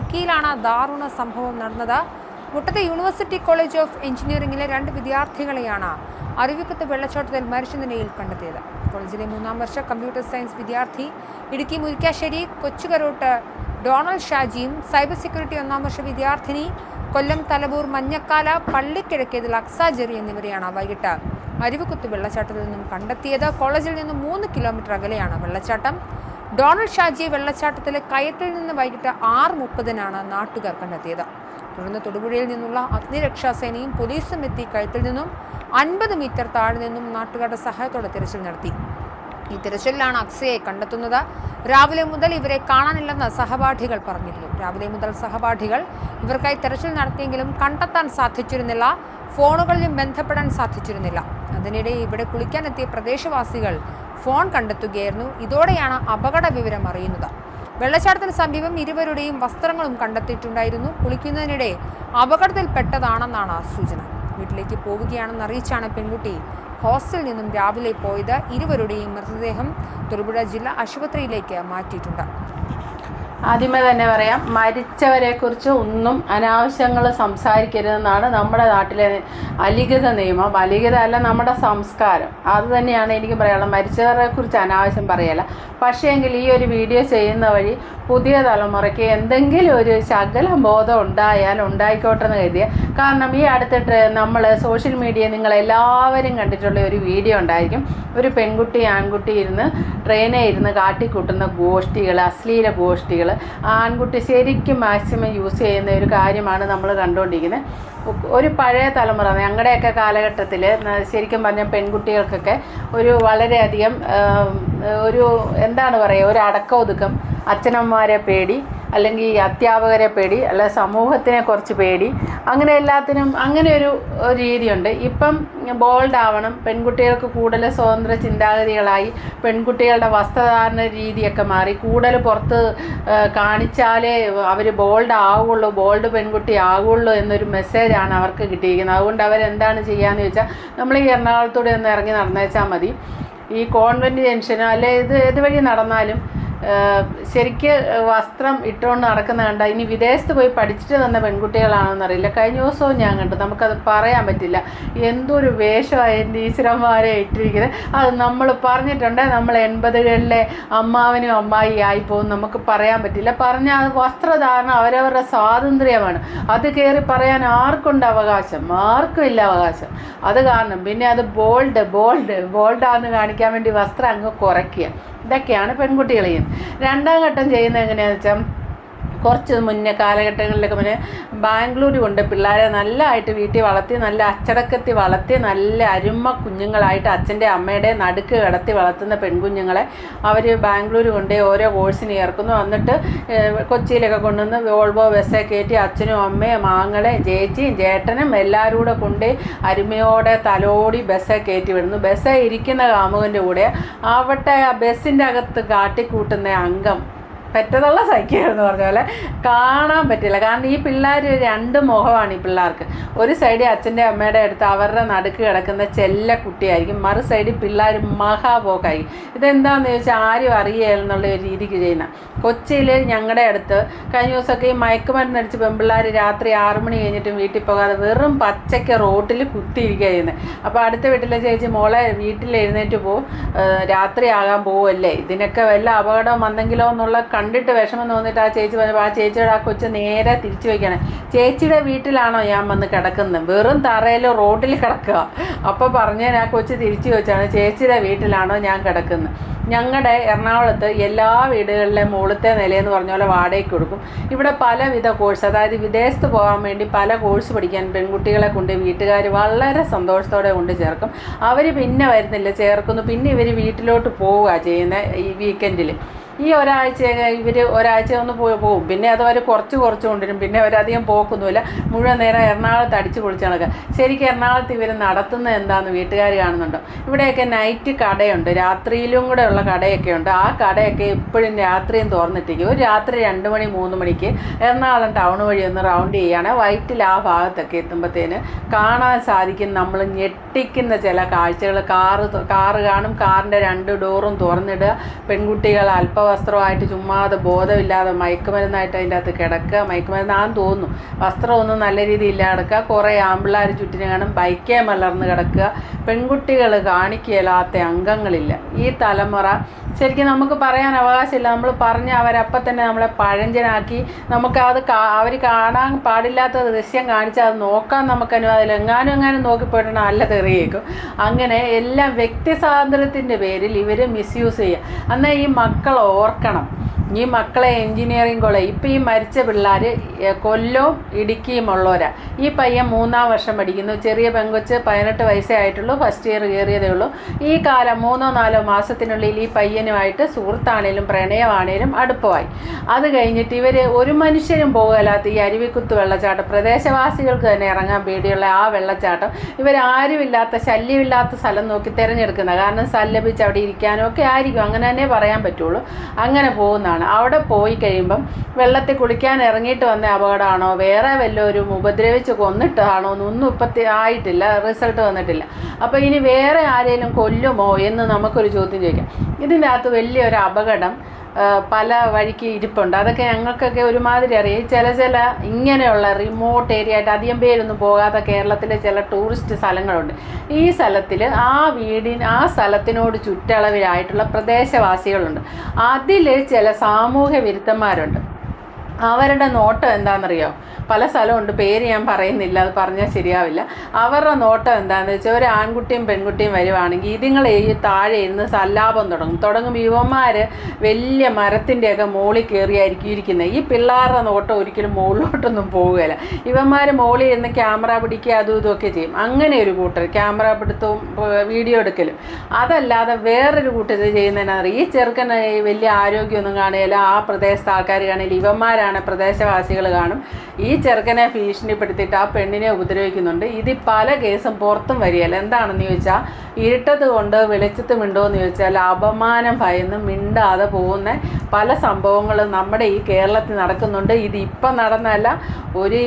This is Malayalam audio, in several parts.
ഇടുക്കിയിലാണ് ദാരുണ സംഭവം നടന്നത്. മുട്ടത്തെ യൂണിവേഴ്സിറ്റി കോളേജ് ഓഫ് എഞ്ചിനീയറിംഗിലെ രണ്ട് വിദ്യാർത്ഥികളെയാണ് അരുവിക്കുത്ത് വെള്ളച്ചാട്ടത്തിൽ മരിച്ച നിലയിൽ കണ്ടെത്തിയത്. കോളേജിലെ മൂന്നാം വർഷ കമ്പ്യൂട്ടർ സയൻസ് വിദ്യാർത്ഥി ഇടുക്കി മുരിക്കാശ്ശേരി കൊച്ചുകരോട്ട് ഡൊണാൾഡ് ഷാജിയും സൈബർ സെക്യൂരിറ്റി ഒന്നാം വർഷ വിദ്യാർത്ഥിനി കൊല്ലം തലബൂർ മഞ്ഞക്കാല പള്ളിക്കിഴക്കേതിൽ അക്സാജെറി എന്നിവരെയാണ് വൈകിട്ട് അരുവിക്കുത്ത് വെള്ളച്ചാട്ടത്തിൽ നിന്നും കണ്ടെത്തിയത്. കോളേജിൽ നിന്നും മൂന്ന് കിലോമീറ്റർ അകലെയാണ് വെള്ളച്ചാട്ടം. ഡൊണാൾഡ് ഷാജിയെ വെള്ളച്ചാട്ടത്തിലെ കയറ്റിൽ നിന്ന് വൈകിട്ട് ആറ് മുപ്പതിനാണ് നാട്ടുകാർ കണ്ടെത്തിയത്. തുടർന്ന് തൊടുപുഴയിൽ നിന്നുള്ള അഗ്നിരക്ഷാസേനയും പോലീസും എത്തി കയത്തിൽ നിന്നും അൻപത് മീറ്റർ താഴെ നിന്നും നാട്ടുകാരുടെ സഹായത്തോടെ തിരച്ചിൽ നടത്തി. ഈ തിരച്ചിലാണ് അക്സയെ കണ്ടെത്തുന്നത്. രാവിലെ മുതൽ ഇവരെ കാണാനില്ലെന്ന് സഹപാഠികൾ പറഞ്ഞിരുന്നു. രാവിലെ മുതൽ സഹപാഠികൾ ഇവർക്കായി തെരച്ചിൽ നടത്തിയെങ്കിലും കണ്ടെത്താൻ സാധിച്ചിരുന്നില്ല. ഫോണുകളിലും ബന്ധപ്പെടാൻ സാധിച്ചിരുന്നില്ല. അതിനിടെ ഇവിടെ കുളിക്കാനെത്തിയ പ്രദേശവാസികൾ ഫോൺ കണ്ടെത്തുകയായിരുന്നു. ഇതോടെയാണ് അപകട വിവരം അറിയുന്നത്. വെള്ളച്ചാട്ടത്തിന് സമീപം ഇരുവരുടെയും വസ്ത്രങ്ങളും കണ്ടെത്തിയിട്ടുണ്ടായിരുന്നു. കുളിക്കുന്നതിനിടെ അപകടത്തിൽപ്പെട്ടതാണെന്നാണ് സൂചന. വീട്ടിലേക്ക് പോവുകയാണെന്ന് അറിയിച്ചാണ് പെൺകുട്ടി ഹോസ്റ്റലിൽ നിന്നും രാവിലെ പോയത്. ഇരുവരുടെയും മൃതദേഹം തൊടുപുഴ ജില്ലാ ആശുപത്രിയിലേക്ക് മാറ്റിയിട്ടുണ്ട്. ആദ്യമേ തന്നെ പറയാം മരിച്ചവരെ കുറിച്ച് ഒന്നും അനാവശ്യങ്ങൾ സംസാരിക്കരുതെന്നാണ് നമ്മുടെ നാട്ടിലെ അലിഖിത നിയമം. അലിഖിത അല്ല നമ്മുടെ സംസ്കാരം. അത് തന്നെയാണ് എനിക്ക് പറയാനുള്ളത്. മരിച്ചവരെ കുറിച്ച് അനാവശ്യം പറയല പക്ഷേ എങ്കിൽ ഈ ഒരു വീഡിയോ ചെയ്യുന്ന വഴി പുതിയ തലമുറയ്ക്ക് എന്തെങ്കിലും ഒരു ശകല ബോധം ഉണ്ടായാൽ ഉണ്ടായിക്കോട്ടെ എന്ന് കരുതിയ. കാരണം ഈ അടുത്തിട്ട് നമ്മൾ സോഷ്യൽ മീഡിയ നിങ്ങൾ എല്ലാവരും കണ്ടിട്ടുള്ള ഒരു വീഡിയോ ഉണ്ടായിരിക്കും. ഒരു പെൺകുട്ടി ആൺകുട്ടി ഇരുന്ന് ട്രെയിനിൽ ഇരുന്ന് കാട്ടിക്കൂട്ടുന്ന ഗോഷ്ഠികൾ അശ്ലീല ഗോഷ്ഠികൾ ആൺകുട്ടി ശരിക്കും മാക്സിമം യൂസ് ചെയ്യുന്ന ഒരു കാര്യമാണ് നമ്മൾ കണ്ടുകൊണ്ടിരിക്കുന്നത് ഒരു പഴയ തലമുറ ഞങ്ങളുടെയൊക്കെ കാലഘട്ടത്തിൽ ശരിക്കും പറഞ്ഞാൽ പെൺകുട്ടികൾക്കൊക്കെ ഒരു വളരെയധികം ഒരു എന്താണ് പറയുക ഒരു അടക്ക ഒതുക്കം അച്ഛനമ്മമാരെ പേടി അല്ലെങ്കിൽ അധ്യാപകരെ പേടി അല്ല സമൂഹത്തിനെ കുറച്ച് പേടി അങ്ങനെ എല്ലാത്തിനും അങ്ങനെ ഒരു രീതിയുണ്ട്. ഇപ്പം ബോൾഡ് ആവണം പെൺകുട്ടികൾക്ക് കൂടുതൽ സ്വതന്ത്ര ചിന്താഗതികളായി പെൺകുട്ടികളുടെ വസ്ത്രധാരണ രീതിയൊക്കെ മാറി കൂടുതൽ പുറത്ത് കാണിച്ചാലേ അവർ ബോൾഡ് ആവുള്ളൂ ബോൾഡ് പെൺകുട്ടി ആവുള്ളൂ എന്നൊരു മെസ്സേജാണ് അവർക്ക് കിട്ടിയിരിക്കുന്നത്. അതുകൊണ്ട് അവരെന്താണ് ചെയ്യാന്ന് ചോദിച്ചാൽ നമ്മൾ ഈ എറണാകുളത്തൂടെ ഒന്ന് ഇറങ്ങി നടന്നേച്ചാൽ മതി. ഈ കോൺവെന്റ് ജംഗ്ഷനോ അല്ലെ ഇത് ഏത് വഴി നടന്നാലും ശരിക്ക് വസ്ത്രം ഇട്ടുകൊണ്ട് നടക്കുന്ന കണ്ട ഇനി വിദേശത്ത് പോയി പഠിച്ചിട്ട് വന്ന പെൺകുട്ടികളാണെന്നറിയില്ല. കഴിഞ്ഞ ദിവസവും ഞാൻ കണ്ടു. നമുക്കത് പറയാൻ പറ്റില്ല. എന്തൊരു വേഷമായിരുന്നു ടീച്ചർമാരെ ഇട്ടിരിക്കുന്നത്. അത് നമ്മൾ പറഞ്ഞിട്ടുണ്ട്. നമ്മൾ എൺപതുകളിലെ അമ്മാവനും അമ്മായി ആയിപ്പോവും. നമുക്ക് പറയാൻ പറ്റില്ല. പറഞ്ഞ അത് വസ്ത്രധാരണം അവരവരുടെ സ്വാതന്ത്ര്യമാണ്. അത് കയറി പറയാൻ ആർക്കുണ്ട് അവകാശം? ആർക്കും ഇല്ല അവകാശം. അത് കാരണം പിന്നെ അത് ബോൾഡ് ബോൾഡ് ബോൾഡാന്ന് കാണിക്കാൻ വേണ്ടി വസ്ത്രം അങ്ങ് കുറയ്ക്കുക. ഇതൊക്കെയാണ് പെൺകുട്ടികളെയും. രണ്ടാം ഘട്ടം ചെയ്യുന്നത് എങ്ങനെയാണെന്ന് വെച്ചാൽ കുറച്ച് മുന്നേ കാലഘട്ടങ്ങളിലൊക്കെ മുന്നേ ബാംഗ്ലൂർ കൊണ്ട് പിള്ളേരെ നല്ലതായിട്ട് വീട്ടിൽ വളർത്തി നല്ല അച്ചടക്കത്തിൽ വളർത്തി നല്ല അരുമ കുഞ്ഞുങ്ങളായിട്ട് അച്ഛന്റെ അമ്മയുടെ നടുക്ക് കിടത്തി വളർത്തുന്ന പെൺകുഞ്ഞുങ്ങളെ അവർ ബാംഗ്ലൂർ കൊണ്ട് ഓരോ കോഴ്സിന് ചേർക്കുന്നു. എന്നിട്ട് കൊച്ചിയിലൊക്കെ കൊണ്ടുവന്ന് വോൾവോ ബസ്സെ കയറ്റി അച്ഛനും അമ്മയും മാങ്ങളെ ചേച്ചിയും ചേട്ടനും എല്ലാവരും കൂടെ കൊണ്ട് അരുമയോടെ തലോടി ബസ്സെ കയറ്റി വിടുന്നു. ബസ്സെ ഇരിക്കുന്ന കാമുകന്റെ കൂടെ ആവട്ടെ ആ ബസ്സിന്റെ അകത്ത് കാട്ടിക്കൂട്ടുന്ന അംഗം പെറ്റതുള്ള സഹിക്കുക എന്ന് പറഞ്ഞ പോലെ കാണാൻ പറ്റില്ല. കാരണം ഈ പിള്ളേർ രണ്ട് മുഖമാണ് ഈ പിള്ളേർക്ക്. ഒരു സൈഡിൽ അച്ഛന്റെ അമ്മയുടെ അടുത്ത് അവരുടെ നടുക്ക് കിടക്കുന്ന ചെല്ല കുട്ടിയായിരിക്കും. മറു സൈഡിൽ പിള്ളേർ മഹാപോക്കായിരിക്കും. ഇതെന്താണെന്ന് ചോദിച്ചാൽ ആരും അറിയുക എന്നുള്ള ഒരു രീതിക്ക് ചെയ്യുന്ന. കൊച്ചിയിൽ ഞങ്ങളുടെ അടുത്ത് കഴിഞ്ഞ ദിവസമൊക്കെ ഈ മയക്കുമരുന്ന് അടിച്ച് പെൺപിള്ളേർ രാത്രി ആറ് മണി കഴിഞ്ഞിട്ടും വീട്ടിൽ പോകാതെ വെറും പച്ചയ്ക്ക് റോട്ടിൽ കുത്തിയിരിക്കുക ചെയ്യുന്നത് അപ്പോൾ അടുത്ത വീട്ടിലെ ചേച്ചി മോളെ വീട്ടിൽ എഴുന്നേറ്റ് പോവും ഏഹ് രാത്രി ആകാൻ പോവുമല്ലേ ഇതിനൊക്കെ വല്ല അപകടം വന്നെങ്കിലോ എന്നുള്ള കണ്ടിട്ട് വിഷമം തോന്നിയിട്ട് ആ ചേച്ചി പറഞ്ഞപ്പോൾ ആ ചേച്ചിയുടെ ആ കൊച്ചു നേരെ തിരിച്ചു വയ്ക്കണേ ചേച്ചിയുടെ വീട്ടിലാണോ ഞാൻ വന്ന് കിടക്കുന്നത്? വെറും തറയിൽ റോഡിൽ കിടക്കുക. അപ്പോൾ പറഞ്ഞാൽ ആ കൊച്ചു തിരിച്ചു വെച്ചാണ് ചേച്ചിയുടെ വീട്ടിലാണോ ഞാൻ കിടക്കുന്നത്? ഞങ്ങളുടെ എറണാകുളത്ത് എല്ലാ വീടുകളിലെ മുകളിലത്തെ നിലയെന്ന് പറഞ്ഞ പോലെ വാടകയ്ക്ക് കൊടുക്കും. ഇവിടെ പലവിധ കോഴ്സ് അതായത് വിദേശത്ത് പോകാൻ വേണ്ടി പല കോഴ്സ് പഠിക്കാൻ പെൺകുട്ടികളെ കൊണ്ട് വീട്ടുകാർ വളരെ സന്തോഷത്തോടെ കൊണ്ട് ചേർക്കും. അവർ പിന്നെ വരുന്നില്ല ചേർക്കുന്നു. പിന്നെ ഇവർ വീട്ടിലോട്ട് പോവുക ചെയ്യുന്ന ഈ വീക്കെൻഡിൽ ഈ ഒരാഴ്ച ഇവർ ഒരാഴ്ച ഒന്ന് പോയി പോകും പിന്നെ അത് അവർ കുറച്ച് കുറച്ച് കൊണ്ടുവരും. പിന്നെ അവരധികം പോക്കൊന്നുമില്ല. മുഴുവൻ നേരം എറണാകുളത്ത് അടിച്ച് പൊളിച്ച് നടക്കുക. ശരിക്കും എറണാകുളത്ത് ഇവർ നടത്തുന്നത് എന്താണെന്ന് വീട്ടുകാർ കാണുന്നുണ്ടോ? ഇവിടെയൊക്കെ നൈറ്റ് കടയുണ്ട്. രാത്രിയിലും കൂടെ ഉള്ള കടയൊക്കെ ഉണ്ട്. ആ കടയൊക്കെ എപ്പോഴും രാത്രിയും തുറന്നിട്ടിരിക്കും. ഒരു രാത്രി രണ്ട് മണി മൂന്ന് മണിക്ക് എറണാകുളം ടൗൺ വഴി ഒന്ന് റൗണ്ട് ചെയ്യുകയാണ് വൈറ്റിൽ ആ ഭാഗത്തൊക്കെ എത്തുമ്പോഴത്തേന് കാണാൻ സാധിക്കും. നമ്മൾ ഞെട്ടിക്കുന്ന ചില കാഴ്ചകൾ കാറ് കാറ് കാണും. കാറിന്റെ രണ്ട് ഡോറും തുറന്നിടുക. പെൺകുട്ടികൾ അല്പവസ്ത്രം വസ്ത്രമായിട്ട് ചുമ്മാതെ ബോധമില്ലാതെ മയക്കുമരുന്നായിട്ട് അതിന്റെ അകത്ത് കിടക്കുക മയക്കുമരുന്നാന്ന് തോന്നുന്നു. വസ്ത്രമൊന്നും നല്ല രീതിയിൽ ഇല്ലാടക്കുക കുറേ ആമ്പിള്ളേർ ചുറ്റിന് കാണും. ബൈക്കേ മലർന്ന് കിടക്കുക. പെൺകുട്ടികൾ കാണിക്കലാത്ത അംഗങ്ങളില്ല. ഈ തലമുറ ശരിക്കും നമുക്ക് പറയാൻ അവകാശമില്ല. നമ്മൾ പറഞ്ഞ് അവരപ്പം തന്നെ നമ്മളെ പഴഞ്ചനാക്കി നമുക്ക് അത് അവർ കാണാൻ പാടില്ലാത്ത ദൃശ്യം കാണിച്ചാൽ അത് നോക്കാൻ നമുക്ക് അനുവാദമില്ല എങ്ങാനും എങ്ങാനും നോക്കിപ്പോയിട്ടാണ് നല്ല തെറിയേക്കും. അങ്ങനെ എല്ലാം വ്യക്തി സ്വാതന്ത്ര്യത്തിന്റെ പേരിൽ ഇവർ മിസ്യൂസ് ചെയ്യുക. എന്നാൽ ഈ മക്കൾ ഓർക്കണം. ഈ മക്കളെ എൻജിനീയറിംഗ് കോളേജ് ഇപ്പം ഈ മരിച്ച പിള്ളേർ കൊല്ലവും ഇടുക്കിയും ഉള്ളവരാ. ഈ പയ്യൻ മൂന്നാം വർഷം പഠിക്കുന്നു. ചെറിയ പെങ്കൊച്ച് പതിനെട്ട് വയസ്സേ ആയിട്ടുള്ളൂ. ഫസ്റ്റ് ഇയർ കയറിയതേ ഉള്ളൂ. ഈ കാലം മൂന്നോ നാലോ മാസത്തിനുള്ളിൽ ഈ പയ്യനുമായിട്ട് സുഹൃത്താണേലും പ്രണയമാണേലും അടുപ്പമായി. അത് കഴിഞ്ഞിട്ട് ഇവർ ഒരു മനുഷ്യരും പോകലാത്ത ഈ അരുവിക്കുത്ത് വെള്ളച്ചാട്ടം പ്രദേശവാസികൾക്ക് തന്നെ ഇറങ്ങാൻ പേടിയുള്ള ആ വെള്ളച്ചാട്ടം ഇവരാരുമില്ലാത്ത ശല്യമില്ലാത്ത സ്ഥലം നോക്കി തിരഞ്ഞെടുക്കുന്നത് കാരണം സല്ലപിച്ച് അവിടെ ഇരിക്കാനും ഒക്കെ ആയിരിക്കും. അങ്ങനെ തന്നെ പറയാൻ പറ്റുള്ളൂ. അങ്ങനെ പോകുന്നതാണ്. അവിടെ പോയി കഴിയുമ്പം വെള്ളത്തിൽ കുളിക്കാൻ ഇറങ്ങിയിട്ട് വന്ന അപകടമാണോ? വേറെ വല്ലവരും ഉപദ്രവിച്ച് കൊന്നിട്ടാണോ? ഒന്നും ഇപ്പത്തി ആയിട്ടില്ല റിസൾട്ട് വന്നിട്ടില്ല. അപ്പോൾ ഇനി വേറെ ആരെങ്കിലും കൊല്ലുമോ എന്ന് നമുക്കൊരു ചോദ്യം ചോദിക്കാം. ഇതിന്റെ അകത്ത് വലിയൊരു അപകടം പല വഴിക്ക് ഇരിപ്പുണ്ട്. അതൊക്കെ ഞങ്ങൾക്കൊക്കെ ഒരുമാതിരി അറിയാം. ചില ചില ഇങ്ങനെയുള്ള റിമോട്ട് ഏരിയ ആയിട്ട് അധികം പേരൊന്നും പോകാത്ത കേരളത്തിലെ ചില ടൂറിസ്റ്റ് സ്ഥലങ്ങളുണ്ട്. ഈ സ്ഥലത്തിൽ ആ വീടിന് ആ സ്ഥലത്തിനോട് ചുറ്റളവിലായിട്ടുള്ള പ്രദേശവാസികളുണ്ട്. അതിൽ ചില സാമൂഹ്യ വിരുദ്ധന്മാരുണ്ട്. അവരുടെ നോട്ടം എന്താണെന്നറിയോ? പല സ്ഥലമുണ്ട് പേര് ഞാൻ പറയുന്നില്ല അത് പറഞ്ഞാൽ ശരിയാവില്ല. അവരുടെ നോട്ടം എന്താണെന്ന് വെച്ചാൽ ഒരു ആൺകുട്ടിയും പെൺകുട്ടിയും വരുവാണെങ്കിൽ ഇതുങ്ങൾ താഴെ ഇരുന്ന് സല്ലാപം തുടങ്ങും. തുടങ്ങും യുവന്മാർ വലിയ മരത്തിന്റെയൊക്കെ മുകളിൽ കയറിയായിരിക്കും ഇരിക്കുന്നത് ഈ പിള്ളേരുടെ നോട്ടം ഒരിക്കലും മുകളിലോട്ടൊന്നും പോവുകയില്ല ഇവന്മാർ മുകളിൽ ഇരുന്ന് ക്യാമറ പിടിക്കുക അതും ഇതുമൊക്കെ ചെയ്യും. അങ്ങനെ ഒരു കൂട്ടർ ക്യാമറ പിടുത്തവും വീഡിയോ എടുക്കലും. അതല്ലാതെ വേറൊരു കൂട്ടർ ചെയ്യുന്നതിനറിയാം ഈ ചെറുക്കനെ വലിയ ആരോഗ്യമൊന്നും കാണുകയില്ല ആ പ്രദേശത്തെ ആൾക്കാർ കാണില്ല ഇവന്മാരാണ് പ്രദേശവാസികൾ കാണും. ഈ ചെറുക്കനെ ഭീഷണിപ്പെടുത്തിയിട്ട് ആ പെണ്ണിനെ ഉപദ്രവിക്കുന്നുണ്ട്. ഇത് പല കേസും പുറത്തും വരികയല്ല. എന്താണെന്ന് ചോദിച്ചാൽ ഇരുട്ടത് കൊണ്ട് വെളിച്ചത്ത് മിണ്ടോ എന്ന് ചോദിച്ചാൽ അപമാനം ഭയന്ന് മിണ്ടാതെ പോകുന്ന പല സംഭവങ്ങളും നമ്മുടെ ഈ കേരളത്തിൽ നടക്കുന്നുണ്ട്. ഇത് ഇപ്പം നടന്നല്ല ഒരു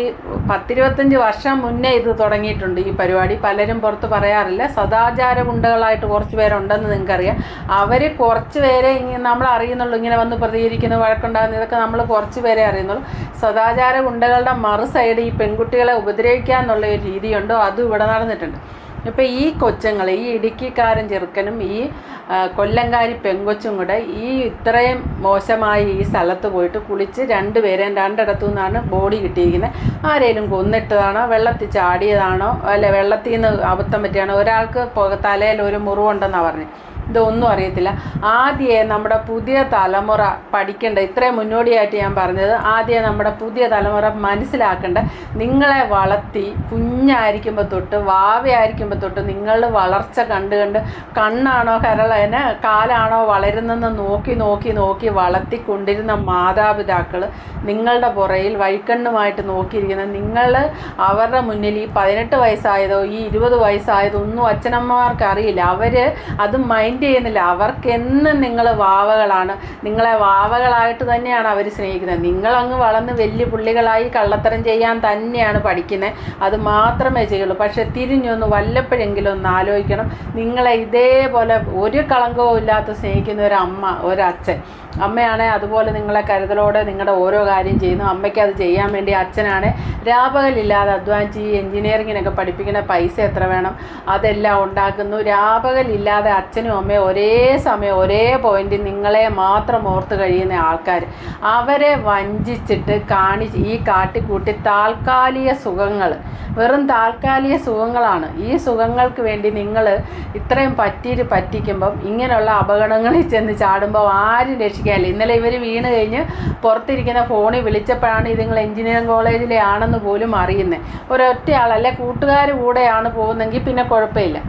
പത്തിരുപത്തഞ്ച് വർഷം മുന്നേ ഇത് തുടങ്ങിയിട്ടുണ്ട് ഈ പരിപാടി. പലരും പുറത്ത് പറയാറില്ല. സദാചാര ഗുണ്ടകളായിട്ട് കുറച്ച് പേരുണ്ടെന്ന് നിങ്ങൾക്കറിയാം. അവർ കുറച്ച് പേരെ നമ്മൾ അറിയുന്നുള്ളൂ ഇങ്ങനെ വന്ന് പ്രതികരിക്കുന്നു വഴക്കുണ്ടാകുന്ന ഇതൊക്കെ നമ്മൾ കുറച്ച് പേരെ അറിയുന്നുള്ളൂ സദാചാര ഗുണ്ടകളുടെ മറു സൈഡ് ഈ പെൺകുട്ടികളെ ഉപദ്രവിക്കുക എന്നുള്ള ഒരു രീതിയുണ്ടോ? അതും ഇവിടെ നടന്നിട്ടുണ്ട്. ഇപ്പം ഈ കൊച്ചുങ്ങൾ ഈ ഇടുക്കിക്കാരൻ ചെറുക്കനും ഈ കൊല്ലങ്കാരി പെങ്കൊച്ചും കൂടെ ഈ ഇത്രയും മോശമായി ഈ സ്ഥലത്ത് പോയിട്ട് കുളിച്ച് രണ്ടുപേരെയും രണ്ടിടത്തു നിന്നാണ് ബോഡി കിട്ടിയിരിക്കുന്നത്. ആരെങ്കിലും കൊന്നിട്ടതാണോ വെള്ളത്തിൽ ചാടിയതാണോ അല്ലെ വെള്ളത്തിൽ നിന്ന് അബദ്ധം പറ്റിയാണോ? ഒരാൾക്ക് തലയിൽ ഒരു മുറിവുണ്ടെന്നാണ് പറഞ്ഞത് ഇതൊന്നും അറിയത്തില്ല. ആദ്യേ നമ്മുടെ പുതിയ തലമുറ പഠിക്കേണ്ട ഇത്രയും മുന്നോടിയായിട്ട് ഞാൻ പറഞ്ഞത് ആദ്യം നമ്മുടെ പുതിയ തലമുറ മനസ്സിലാക്കേണ്ട. നിങ്ങളെ വളർത്തി കുഞ്ഞായിരിക്കുമ്പോൾ തൊട്ട് വാവയായിരിക്കുമ്പോൾ തൊട്ട് നിങ്ങളുടെ വളർച്ച കണ്ട് കണ്ട് കണ്ണാണോ കരളേനെ കാലാണോ വളരുന്നെന്ന് നോക്കി നോക്കി നോക്കി വളർത്തിക്കൊണ്ടിരുന്ന മാതാപിതാക്കൾ നിങ്ങളുടെ പുറയിൽ വഴിക്കണ്ണുമായിട്ട് നോക്കിയിരിക്കുന്ന നിങ്ങൾ അവരുടെ മുന്നിൽ ഈ പതിനെട്ട് വയസ്സായതോ ഈ ഇരുപത് വയസ്സായതോ ഒന്നും അച്ഛനമ്മമാർക്ക് അറിയില്ല. അവർ അത് മൈൻഡ് ചെയ്യുന്നില്ല. അവർക്ക് എന്നും നിങ്ങൾ വാവകളാണ്. നിങ്ങളെ വാവകളായിട്ട് തന്നെയാണ് അവർ സ്നേഹിക്കുന്നത്. നിങ്ങളങ്ങ് വളർന്ന് വലിയ പുള്ളികളായി കള്ളത്തരം ചെയ്യാൻ തന്നെയാണ് പഠിക്കുന്നത് അത് മാത്രമേ ചെയ്യുള്ളൂ. പക്ഷെ തിരിഞ്ഞൊന്ന് വല്ലപ്പോഴെങ്കിലും ഒന്ന് ആലോചിക്കണം. നിങ്ങളെ ഇതേപോലെ ഒരു കളങ്കവും ഇല്ലാത്ത സ്നേഹിക്കുന്ന ഒരു അമ്മ ഒരച്ഛൻ അമ്മയാണെ അതുപോലെ നിങ്ങളെ കരുതലോടെ നിങ്ങളുടെ ഓരോ കാര്യം ചെയ്യുന്നു. അമ്മയ്ക്ക് അത് ചെയ്യാൻ വേണ്ടി അച്ഛനാണ് രാപകലില്ലാതെ അധ്വാനിച്ച് ഈ എൻജിനീയറിങ്ങിനൊക്കെ പഠിപ്പിക്കുന്ന പൈസ എത്ര വേണം? അതെല്ലാം ഉണ്ടാക്കുന്നു. രാപകലില്ലാതെ അച്ഛനും അമ്മയും ഒരേ സമയം ഒരേ പോയിന്റ് നിങ്ങളെ മാത്രം ഓർത്ത് കഴിയുന്ന ആൾക്കാർ അവരെ വഞ്ചിച്ചിട്ട് കാണി ഈ കാട്ടിക്കൂട്ടി താൽക്കാലിക സുഖങ്ങൾ. വെറും താൽക്കാലിക സുഖങ്ങളാണ്. ഈ സുഖങ്ങൾക്ക് വേണ്ടി നിങ്ങൾ ഇത്രയും പറ്റിയിട്ട് പറ്റിക്കുമ്പം ഇങ്ങനെയുള്ള അപകടങ്ങളിൽ ചെന്ന് ചാടുമ്പോൾ ആരും രക്ഷിക്കാനില്ല. ഇന്നലെ ഇവർ വീണ് കഴിഞ്ഞ് പുറത്തിരിക്കുന്ന ഫോണിൽ വിളിച്ചപ്പോഴാണ് ഇതുങ്ങൾ എഞ്ചിനീയറിംഗ് കോളേജിലെ ആണെന്ന് പോലും അറിയുന്നത് ഒരൊറ്റയാളല്ലേ കൂട്ടുകാർ കൂടെയാണ് പോകുന്നെങ്കിൽ പിന്നെ കുഴപ്പമില്ല.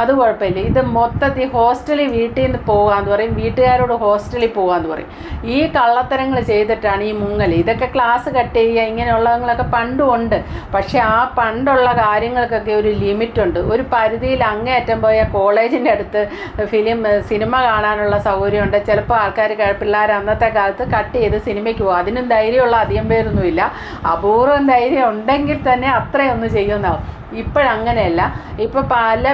അത് കുഴപ്പമില്ല. ഇത് മൊത്തത്തിൽ ഹോസ്റ്റലിൽ വീട്ടിൽ നിന്ന് പോകാമെന്ന് പറയും വീട്ടുകാരോട് ഹോസ്റ്റലിൽ പോകാമെന്ന് പറയും. ഈ കള്ളത്തരങ്ങൾ ചെയ്തിട്ടാണ് ഈ മുങ്ങൽ. ഇതൊക്കെ ക്ലാസ് കട്ട് ചെയ്യുക ഇങ്ങനെയുള്ളവങ്ങളൊക്കെ പണ്ടും ഉണ്ട്. പക്ഷെ ആ പണ്ടുള്ള കാര്യങ്ങൾക്കൊക്കെ ഒരു ലിമിറ്റുണ്ട്. ഒരു പരിധിയിൽ അങ്ങേയറ്റം പോയ കോളേജിന്റെ അടുത്ത് ഫിലിം സിനിമ കാണാനുള്ള സൗകര്യമുണ്ട്. ചിലപ്പോൾ ആൾക്കാർ പിള്ളേർ അന്നത്തെ കാലത്ത് കട്ട് ചെയ്ത് സിനിമയ്ക്ക് പോകും. അതിനും ധൈര്യമുള്ള അധികം പേരൊന്നുമില്ല. അപൂർവം ധൈര്യം ഉണ്ടെങ്കിൽ തന്നെ അത്രയൊന്നും ചെയ്യുന്നതാവും. ഇപ്പോഴങ്ങനെയല്ല. ഇപ്പോൾ പല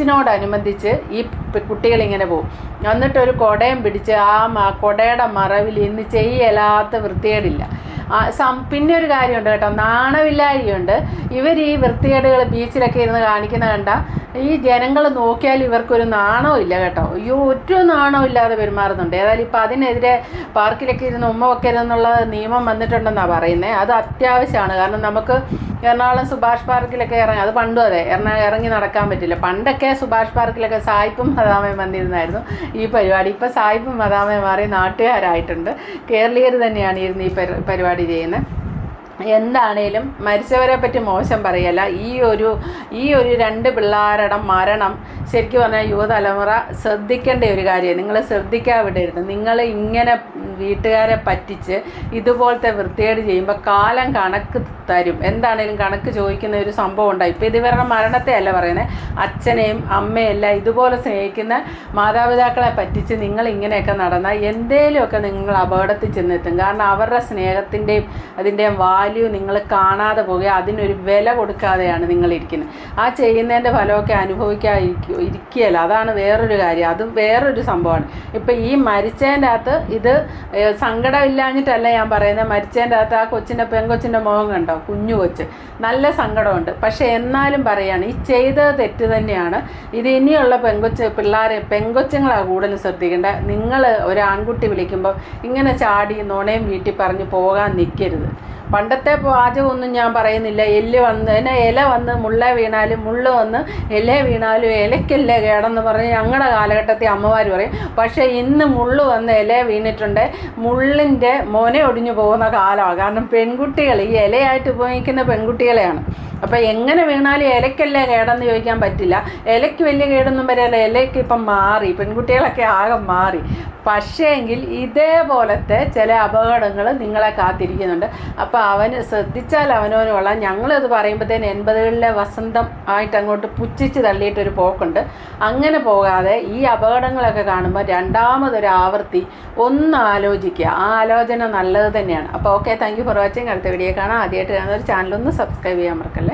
ബീച്ചിനോടനുബന്ധിച്ച് ഈ കുട്ടികളിങ്ങനെ പോകും എന്നിട്ട് ഒരു കുടയും പിടിച്ച് ആ കൊടയുടെ മറവിൽ ഇന്ന് ചെയ്യലാത്ത വൃത്തികേടില്ല. സം- പിന്നെ ഒരു കാര്യമുണ്ട് കേട്ടോ. നാണമില്ലായ്മയുണ്ട് ഇവർ ഈ വൃത്തികേടുകൾ ബീച്ചിലൊക്കെ ഇരുന്ന് കാണിക്കുന്ന കണ്ട ഈ ജനങ്ങൾ നോക്കിയാൽ ഇവർക്കൊരു നാണവില്ല കേട്ടോ. അയ്യോ ഒറ്റ നാണവും ഇല്ലാതെ പെരുമാറുന്നുണ്ട്. ഏതായാലും ഇപ്പം അതിനെതിരെ പാർക്കിലൊക്കെ ഇരുന്ന് ഉമ്മ വെക്കരുതെന്നുള്ള നിയമം വന്നിട്ടുണ്ടെന്നാണ് പറയുന്നത് അത് അത്യാവശ്യമാണ്. കാരണം നമുക്ക് എറണാകുളം സുഭാഷ് പാർക്കിലൊക്കെ ഇറങ്ങി. അത് പണ്ടും അതെ. എറണാ ഇറങ്ങി നടക്കാൻ പറ്റില്ല. പണ്ടൊക്കെ സുഭാഷ് പാർക്കിലൊക്കെ സായിപ്പും മദാമയും വന്നിരുന്നായിരുന്നു ഈ പരിപാടി. ഇപ്പം സായിപ്പും മദാമയം മാറി നാട്ടുകാരായിട്ടുണ്ട്. കേരളീയർ തന്നെയാണ് ഇരുന്ന് ഈ പരി- പരിപാടി ചെയ്യുന്നത്. എന്താണേലും മരിച്ചവരെ പറ്റി മോശം പറയല്ല. ഈ ഒരു ഈ ഒരു രണ്ട് പിള്ളേരുടെ മരണം ശരിക്കും പറഞ്ഞാൽ യുവതലമുറ ശ്രദ്ധിക്കേണ്ട ഒരു കാര്യമാണ്. നിങ്ങൾ ശ്രദ്ധിക്കാൻ വിടരുത് നിങ്ങൾ ഇങ്ങനെ വീട്ടുകാരെ പറ്റിച്ച് ഇതുപോലത്തെ വൃത്തികേട് ചെയ്യുമ്പോൾ കാലം കണക്ക് തരും. എന്താണേലും കണക്ക് ചോദിക്കുന്ന ഒരു സംഭവം ഉണ്ടായി. ഇപ്പം ഇത് ഇവരുടെ മരണത്തെ അല്ല പറയുന്നത് അച്ഛനെയും അമ്മയും എല്ലാം ഇതുപോലെ സ്നേഹിക്കുന്ന മാതാപിതാക്കളെ പറ്റിച്ച് നിങ്ങൾ ഇങ്ങനെയൊക്കെ നടന്നാൽ എന്തേലുമൊക്കെ നിങ്ങൾ അപകടത്തിൽ ചെന്നെത്തും. കാരണം അവരുടെ സ്നേഹത്തിന്റെയും അതിന്റെയും വാല്യൂ നിങ്ങൾ കാണാതെ പോകുക അതിനൊരു വില കൊടുക്കാതെയാണ് നിങ്ങൾ ഇരിക്കുന്നത് ആ ചെയ്യുന്നതിന്റെ ഫലമൊക്കെ അനുഭവിക്കാതിരിക്കുക ഇരിക്കുകയല്ല. അതാണ് വേറൊരു കാര്യം. അതും വേറൊരു സംഭവമാണ്. ഇപ്പം ഈ മരിച്ചതിന്റെ അകത്ത് ഇത് സങ്കടമില്ലാഞ്ഞിട്ടല്ല ഞാൻ പറയുന്നത്. മരിച്ചതിന്റെ അകത്ത് ആ കൊച്ചിന്റെ പെങ്കൊച്ചിന്റെ മുഖം കണ്ടോ? കുഞ്ഞു കൊച്ച്. നല്ല സങ്കടമുണ്ട്. പക്ഷെ എന്നാലും പറയാണ് ഈ ചെയ്തത് തെറ്റ് തന്നെയാണ്. ഇത് ഇനിയുള്ള പെങ്കൊച്ച് പിള്ളേരെ പെങ്കൊച്ചുങ്ങളാണ് കൂടുതൽ ശ്രദ്ധിക്കേണ്ടത്. നിങ്ങൾ ഒരു ആൺകുട്ടി വിളിക്കുമ്പോൾ ഇങ്ങനെ ചാടി നുണയും വീട്ടിൽ പറഞ്ഞ് പോകാൻ നിൽക്കരുത്. പണ്ടത്തെ പാചകമൊന്നും ഞാൻ പറയുന്നില്ല. എല്ല് വന്ന് എന്നെ ഇല വന്ന് മുള്ള വീണാലും മുള്ള വന്ന് ഇല വീണാലും ഇലയ്ക്കല്ലേ കേടെന്ന് പറഞ്ഞ് ഞങ്ങളുടെ കാലഘട്ടത്തിൽ അമ്മമാർ പറയും. പക്ഷേ ഇന്ന് മുള്ള് വന്ന് ഇല വീണിട്ടുണ്ട്. മുള്ളിന്റെ മോനെ ഒടിഞ്ഞു പോകുന്ന കാലമാണ്. കാരണം പെൺകുട്ടികൾ ഈ ഇലയായിട്ട് ഉപയോഗിക്കുന്ന പെൺകുട്ടികളെയാണ്. അപ്പോൾ എങ്ങനെ വീണാലും ഇലക്കല്ലേ കേടെന്ന് ചോദിക്കാൻ പറ്റില്ല. ഇലയ്ക്ക് വലിയ കേടൊന്നും വരില്ല ഇലയ്ക്ക് ഇപ്പം മാറി. പെൺകുട്ടികളൊക്കെ ആകെ മാറി. പക്ഷേങ്കിൽ ഇതേപോലത്തെ ചില അപകടങ്ങൾ നിങ്ങളെ കാത്തിരിക്കുന്നുണ്ട്. അപ്പോൾ അവന് ശ്രദ്ധിച്ചാൽ അവനവനുള്ള ഞങ്ങളത് പറയുമ്പോഴത്തേന് എൺപതുകളിലെ വസന്തം ആയിട്ട് അങ്ങോട്ട് പുച്ഛിച്ച് തള്ളിയിട്ടൊരു പോക്കുണ്ട്. അങ്ങനെ പോകാതെ ഈ അപകടങ്ങളൊക്കെ കാണുമ്പോൾ രണ്ടാമതൊരു ആവർത്തി ഒന്ന് ആലോചിക്കുക. ആ ആലോചന നല്ലത് തന്നെയാണ്. അപ്പോൾ okay thank you for watching അടുത്ത വീഡിയോ കാണാം. ആദ്യമായിട്ട് കാണുന്ന ഒരു ചാനലൊന്ന് സബ്സ്ക്രൈബ് ചെയ്യാൻ മറക്കല്ലേ.